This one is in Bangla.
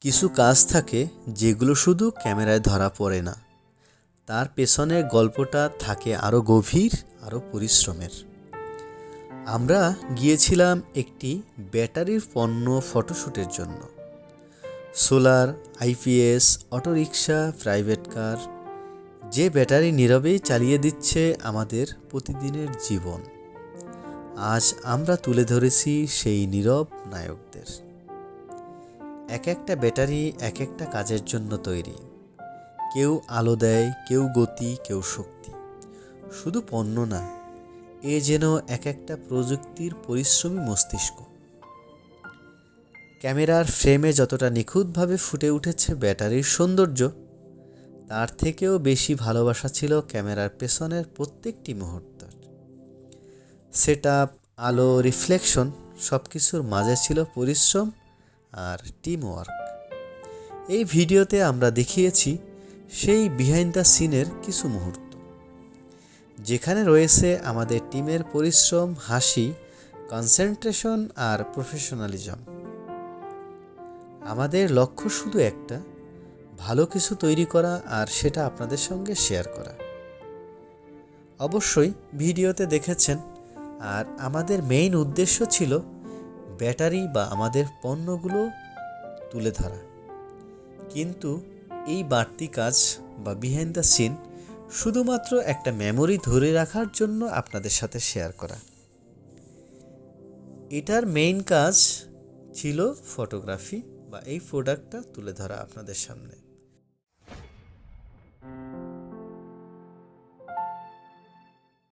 কিছু কাজ থাকে যেগুলো শুধু ক্যামেরায় ধরা পড়ে না। তার পেছনের গল্পটা থাকে আরও গভীর আরও পরিশ্রমের। আমরা গিয়েছিলাম একটি ব্যাটারির পণ্য ফটোশ্যুটের জন্য। Solar IPS autorickshaw, private car, যে ব্যাটারি নীরবেই চালিয়ে দিচ্ছে আমাদের প্রতিদিনের জীবন। আজ আমরা তুলে ধরেছি সেই নীরব নায়কদের। এক একটা ব্যাটারি এক একটা কাজের জন্য তৈরি। কেউ আলো দেয়, কেউ গতি, কেউ শক্তি। শুধু পণ্য না, এ যেন এক একটা প্রযুক্তির পরিশ্রমী মস্তিষ্ক। ক্যামেরার ফ্রেমে যতটা নিখুঁতভাবে ফুটে উঠেছে ব্যাটারির সৌন্দর্য, তার থেকেও বেশি ভালোবাসা ছিল ক্যামেরার পেছনের প্রত্যেকটি মুহূর্ত সেট আলো, রিফ্লেকশন সব কিছুর মাঝে ছিল পরিশ্রম আর টিম ওয়ার্ক এই ভিডিওতে আমরা দেখিয়েছি সেই বিহাইন্ড দ্য সিনের কিছু মুহূর্ত। যেখানে রয়েছে আমাদের টিমের পরিশ্রম, হাসি কনসেন্ট্রেশন আর প্রফেশনালিজম আমাদের লক্ষ্য শুধু একটা, ভালো কিছু তৈরি করা আর সেটা আপনাদের সঙ্গে শেয়ার করা। অবশ্যই ভিডিওতে দেখেছেন, আর আমাদের মেইন উদ্দেশ্য ছিল ব্যাটারি বা আমাদের পণ্যগুলো তুলে ধরা। কিন্তু এই বাড়তি কাজ বা বিহাইন্ড দ্য সিন শুধুমাত্র একটা মেমোরি ধরে রাখার জন্য আপনাদের সাথে শেয়ার করা। এটার মেইন কাজ ছিল ফটোগ্রাফি বা এই প্রোডাক্টটা তুলে ধরা আপনাদের সামনে।